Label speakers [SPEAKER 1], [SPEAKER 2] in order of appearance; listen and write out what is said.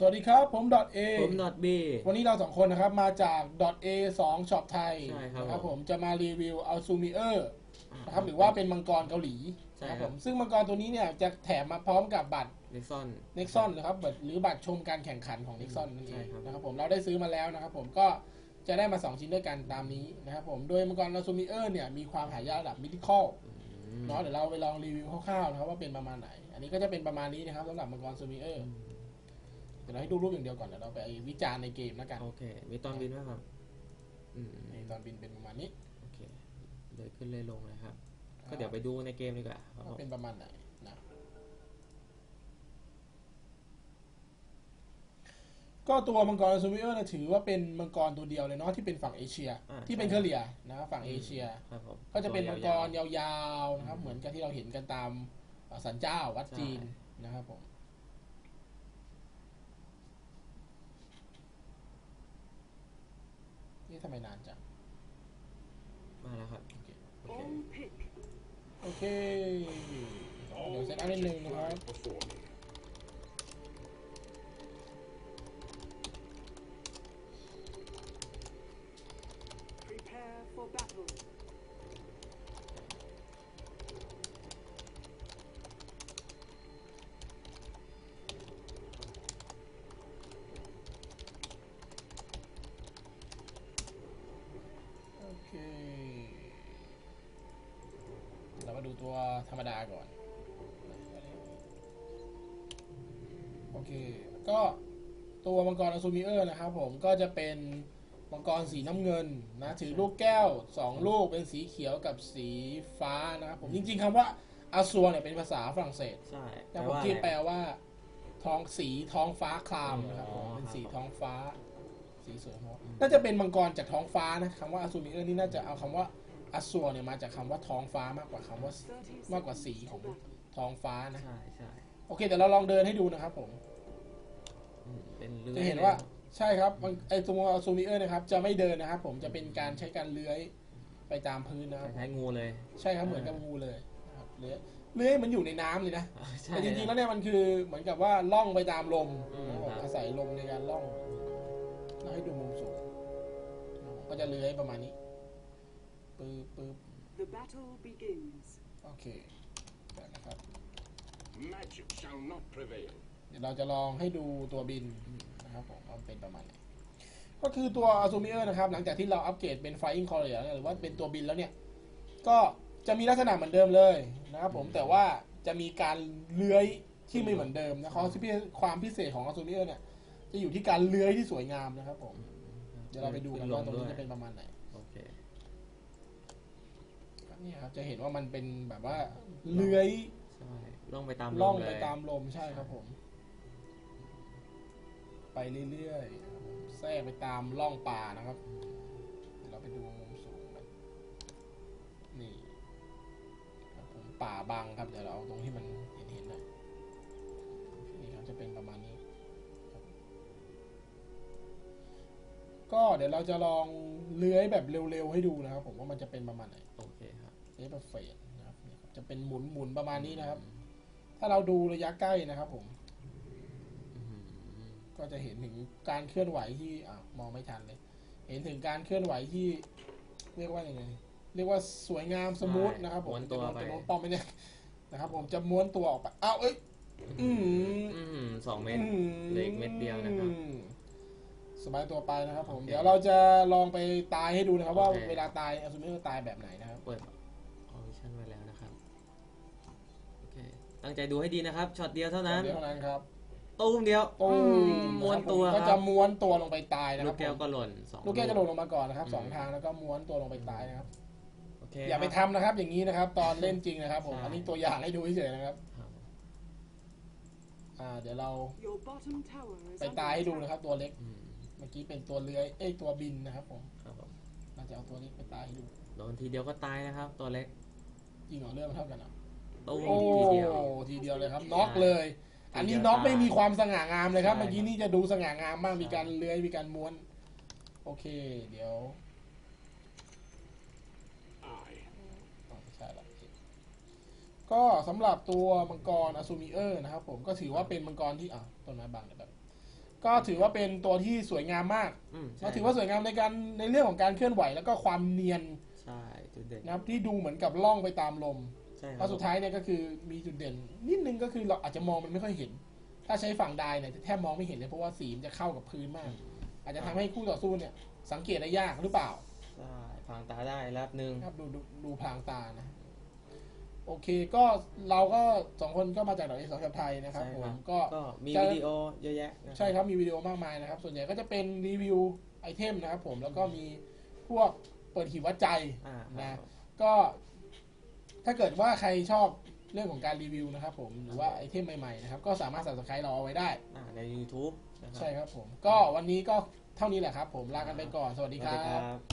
[SPEAKER 1] สวัสดีครับ ผม .a
[SPEAKER 2] ผมนอตบี
[SPEAKER 1] วันนี้เราสองคนนะครับ มาจาก .a 2ช็อปไทย
[SPEAKER 2] ใช่ครับ
[SPEAKER 1] นะครับผม จะมารีวิวเอาซูมิเออร์นะครับ หรือว่าเป็นมังกรเกาหลี
[SPEAKER 2] ใช่
[SPEAKER 1] นะครับ
[SPEAKER 2] ค
[SPEAKER 1] ผ
[SPEAKER 2] รับ
[SPEAKER 1] มซึ่งมังกรตัวนี้เนี่ยจะแถมมาพร้อมกับบัตร
[SPEAKER 2] เน็กซอน
[SPEAKER 1] เน็กซอนนะครับบัตรหรือบัตรชมการแข่งขันของเน็กซอนนั่นเอ
[SPEAKER 2] ใช่
[SPEAKER 1] ง
[SPEAKER 2] ครับ
[SPEAKER 1] นะครับผมเราได้ซื้อมาแล้วนะครับผมก็จะได้มา 2 ชิ้นด้วยกันตามนี้นะครับผมโดยมังกรอาซูมิเออร์เนี่ยมีความหายากระดับมิติคอลเนาะเดี๋ยวเราไปลองรีวิวคร่าวๆนะครับว่าเป็นประมาณไหน อันนี้ก็จะเป็นประมาณนี้นะครับสำหรับมังกรซูมิเออร์เดี๋ยวเราให้ดูรูปอย่างเดียวก่อนเดี๋ยวเราไปวิจารณ์ในเกมแล้วกัน
[SPEAKER 2] โอเค มีตอนบินไหมครับอืม
[SPEAKER 1] ในตอนบินเป็นประมาณนี้
[SPEAKER 2] โอเคเลยขึ้นเลยลงเลยครับ ก็เดี๋ยวไปดูในเกมดีกว่าครับผ
[SPEAKER 1] ว่ามเป็นประมาณไหนนะก็ตัวมังกรซูมิเออร์นะถือว่าเป็นมังกรตัวเดียวเลยเนาะที่เป็นฝั่งเอเชีย
[SPEAKER 2] อ่า
[SPEAKER 1] ที่เป็นเคอเรียนะครับฝั่งเอเชีย
[SPEAKER 2] ครับผม
[SPEAKER 1] ก็จะเป็นมังกร
[SPEAKER 2] ตัวยา
[SPEAKER 1] วๆนะครับ เหมือนกับที่เราเห็นกันตามเอ่อสันเจ้าวัดจีน
[SPEAKER 2] ใช่
[SPEAKER 1] นะครับผม นี่ทำไมนานจัง
[SPEAKER 2] ๆมาแล้วครับ
[SPEAKER 1] โอเค
[SPEAKER 2] โอเค
[SPEAKER 3] All pick.
[SPEAKER 1] โอเค เดี๋ยวเซตอัพนิดนึงนะครับ
[SPEAKER 4] before
[SPEAKER 1] ดูตัวธรรมดาก่อน โอเค ก็ตัวมังกรอซูมิเออร์นะครับผมก็จะเป็นมังกรสีน้ำเงินนะถือลูกแก้วสองลูกเป็นสีเขียวกับสีฟ้านะครับผมจริง ๆคำว่าอาซัวเนี่ยเป็นภาษาฝรั่งเศส
[SPEAKER 2] ใช่
[SPEAKER 1] แต่ผมที่แปลว่า ท้องสีท้องฟ้าครามนะครับผม
[SPEAKER 2] อ๋อ
[SPEAKER 1] เป็นสี
[SPEAKER 2] ครับ
[SPEAKER 1] ท้องฟ้า สีสวยมากน่าจะเป็นมังกรจากท้องฟ้านะคำว่าอาซูมิเออร์นี่น่าจะเอาคำว่า อาซัวเนี่ยมาจากคำว่าท้องฟ้ามากกว่าคำว่า
[SPEAKER 3] 30
[SPEAKER 1] มากกว่าสีของ
[SPEAKER 3] seconds till battle.
[SPEAKER 1] ท้องฟ้านะ
[SPEAKER 2] ใช่ใช่
[SPEAKER 1] โอเคเดี๋ยวเราลองเดินให้ดูนะครับผม
[SPEAKER 2] อืมเป็นเรือ
[SPEAKER 1] จะเห็นว่าใช่ครับมันไอตัวอาซูมิเออร์นะครับ จะไม่เดินนะครับผมจะเป็นการใช้การเลื้อยไปตามพื้นนะครับ
[SPEAKER 2] คล้ายๆงูเลย
[SPEAKER 1] ใช่ครับเหมือนกับงูเลยนะครับเลื้อยเลื้อยเหมันอยู่ในน้ำเลยนะ
[SPEAKER 2] ใช่
[SPEAKER 1] แต่จริงๆแล้วเนี่ยมันคือเหมือนกับว่าล่องไปตามลม
[SPEAKER 2] อืม
[SPEAKER 1] นะครับผม
[SPEAKER 2] ครับ
[SPEAKER 1] อาศัยลมในการล่องเราให้ดูมุมสูงก็จะเลื้อยประมาณนี้ ปึ๊บปึ๊บ
[SPEAKER 3] The battle begins.
[SPEAKER 1] โอเคได้นะครับ
[SPEAKER 4] Magic shall not prevail.
[SPEAKER 1] เดี๋ยวเราจะลองให้ดูตัวบินนะครับผมว่าเป็นประมาณไหนก็คือตัวอาซูมิเออร์นะครับ หลังจากที่เราอัปเกรดเป็น Flying Courier เนี่ยหรือว่าเป็นตัวบินแล้วเนี่ย ก็จะมีลักษณะเหมือนเดิมเลยนะครับผมแต่ว่าจะมีการเลื้อยที่ไม่เหมือนเดิมนะเขาความพิเศษของอาซูมิเออร์เนี่ยจะอยู่ที่การเลื้อยที่สวยงามนะครับผมเดี๋ยวเราไปดูกันว่าตรงนี้จะเป็นประมาณไหน
[SPEAKER 2] โอเค
[SPEAKER 1] นี่ครับจะเห็นว่ามันเป็นแบบว่าเลื้อย
[SPEAKER 2] ใช่ล่องไปตาม
[SPEAKER 1] ล่อง
[SPEAKER 2] เล
[SPEAKER 1] ไป
[SPEAKER 2] ย
[SPEAKER 1] ตามลมใช่ครับผม ไปเรื่อยๆครับผมแทรกไปตามล่องป่านะครับเดี๋ยวเราไปดูมุมสูงกันนี่ครับผมป่าบังครับเดี๋ยวเราเอาตรงที่มันเห็นเห็นๆหน่อยนี่ครับจะเป็นประมาณนี้ครับก็เดี๋ยวเราจะลองเลื้อยแบบเร็วๆให้ดูนะครับ ผมว่ามันจะเป็นประมาณไหน
[SPEAKER 2] โอ เคครับ
[SPEAKER 1] เซฟแบบเฟดนะครับเนี่ยครับจะเป็นหมุนหมุนประมาณนี้นะครับ ถ้าเราดูระยะใกล้นะครับผม
[SPEAKER 2] อืม
[SPEAKER 1] ก็จะเห็นถึงการเคลื่อนไหวที่อ่ามองไม่ทันเลย เห็นถึงการเคลื่อนไหวที่ เรียกว่ายังไงเรียกว่าสวยงามสมูทนะครับผม
[SPEAKER 2] ม้วนตัวไป
[SPEAKER 1] จะโน้มป้อมไปเนี่ยนะครับผมจะม้วนตัวออกไปอ้าวเอ้ยอืม
[SPEAKER 2] อืมสองเมตรเหลืออีกเม็ดเดียวนะครับ
[SPEAKER 1] อืมสบายตัวไปนะครับผม
[SPEAKER 2] โอเค
[SPEAKER 1] เดี๋ยวเราจะลองไปตายให้ดูนะครับ ว่า
[SPEAKER 2] โอเค
[SPEAKER 1] เวลาตายอ s ซูมิเออร์ตายแบบไหนนะครับ
[SPEAKER 2] เปิดออวิชั่นไว้แล้วนะครับ โอเค ตั้งใจดูให้ดีนะครับ ช็อตเดียวเท่านั้น
[SPEAKER 1] เดี๋ยวเท่านั้นครับ
[SPEAKER 2] ตูมเดียว
[SPEAKER 1] ตู
[SPEAKER 2] อื
[SPEAKER 1] ม
[SPEAKER 2] มม้วนตัว
[SPEAKER 1] ก็
[SPEAKER 2] ค
[SPEAKER 1] จะ
[SPEAKER 2] รับ
[SPEAKER 1] ม้วนตัวลงไปตายนะค
[SPEAKER 2] ลู
[SPEAKER 1] รั
[SPEAKER 2] ก
[SPEAKER 1] บ
[SPEAKER 2] แก้ว
[SPEAKER 1] ผม
[SPEAKER 2] ก็หล่นสอง
[SPEAKER 1] ลูกแก้วจะหล่นลงมาก่อนนะครับ
[SPEAKER 2] อืม
[SPEAKER 1] สองทางแล้วก็ม้วนตัวลงไปตายนะครับ
[SPEAKER 2] โอเค
[SPEAKER 1] อย่าไป
[SPEAKER 2] ครับ
[SPEAKER 1] ทำนะครับ อย่างนี้นะครับ ตอนเล่นจริงนะครับผม
[SPEAKER 2] ใช่
[SPEAKER 1] อันนี้ตัวอย่างให้ดูเฉยๆนะครับ
[SPEAKER 2] ครับ
[SPEAKER 1] อ่า เดี๋ยวเรา
[SPEAKER 3] Your bottom tower is
[SPEAKER 1] ไป
[SPEAKER 3] under
[SPEAKER 1] ตายให้ดู
[SPEAKER 3] attack.
[SPEAKER 1] นะครับ ตัวเล็ก
[SPEAKER 2] อืม
[SPEAKER 1] เมื่อกี้เป็นตัวเลื้อย เอ้ยตัวบินนะครับผม
[SPEAKER 2] ครับผม
[SPEAKER 1] เราจะเอาตัวเล็กไปตายให้ดู
[SPEAKER 2] โดนทีเดียวก็ตายนะครับ ตัวเล็ก
[SPEAKER 1] จริงเหรอเรื่องมันเท่ากันเหรอ
[SPEAKER 2] ตูม
[SPEAKER 1] โอ้
[SPEAKER 2] ทีเดียว
[SPEAKER 1] ทีเดียวเลยครับน็อกเลย
[SPEAKER 2] ทีเดียว
[SPEAKER 1] อันนี้น็อกไม่มีความสง่างามเลยครับ
[SPEAKER 2] ใช่
[SPEAKER 1] เมื่อกี้นี่จะดูสง่างามบ้าง
[SPEAKER 2] ใช่
[SPEAKER 1] มีการเลื้อยมีการม้วน โอเค เดี๋ยว
[SPEAKER 4] I
[SPEAKER 1] อ๋อไม่ใช่ละก็สำหรับตัวมังกรอ s ซูมิเออร์นะครับ ผมก็ถือว่าเป็นมังกรที่อะต้นไม้บางเดี๋ยวแบบก็ถือว่าเป็นตัวที่สวยงามมาก
[SPEAKER 2] อืมใช่
[SPEAKER 1] เราถือว่าสวยงามในการในเรื่องของการเคลื่อนไหวแล้วก็ความเนียน
[SPEAKER 2] ใช่จุดเด่น
[SPEAKER 1] นะครับที่ดูเหมือนกับล่องไปตามลม
[SPEAKER 2] ใช่ค
[SPEAKER 1] แล้
[SPEAKER 2] รับ
[SPEAKER 1] วสุดท้ายเนี่ยก็คือมีจุดเด่น นิดนึงก็คือเราอาจจะมองมันไม่ค่อยเห็น ถ้าใช้ฝั่งไดเนี่ยจะแทบมองไม่เห็นเลยเพราะว่าสีมันจะเข้ากับพื้นมาก อาจจะทำให้คู่ต่อสู้เนี่ย สังเกตได้ยากหรือเปล่า
[SPEAKER 2] ใช่พรางตาได้ระดับหนึ่ง
[SPEAKER 1] ครับดูดูดูพรางตานะ โอเคก็เราก็สองคนก็มาจากดอกเอสองกับไทยนะครับ
[SPEAKER 2] ใช่
[SPEAKER 1] ผ
[SPEAKER 2] ครั
[SPEAKER 1] ม
[SPEAKER 2] บ
[SPEAKER 1] ก็
[SPEAKER 2] ก็มี
[SPEAKER 1] จะ
[SPEAKER 2] วิดีโอเยอะแยะนะ
[SPEAKER 1] ใช่ครับมีวิดีโอมากมายนะครับ ส่วนใหญ่ก็จะเป็นรีวิวไอเทมนะครับผมแล้วก็มีพวก เปิดหีบวัดใจ
[SPEAKER 2] อ่าค
[SPEAKER 1] นะ
[SPEAKER 2] รับ
[SPEAKER 1] ก็ ถ้าเกิดว่าใครชอบเรื่องของการรีวิวนะครับผมหรือว่าไอเทมใหม่ๆนะครับก็สามารถ subscribe เราเอาไว้ได้
[SPEAKER 2] อ่าใน YouTube นะครับ
[SPEAKER 1] ใช่ครับผม ก็วันนี้ก็เท่านี้แหละครับผมลากันไปก่อน สวัส
[SPEAKER 2] ส
[SPEAKER 1] ดี
[SPEAKER 2] วัส
[SPEAKER 1] ครั
[SPEAKER 2] ดีค
[SPEAKER 1] บ
[SPEAKER 2] รับ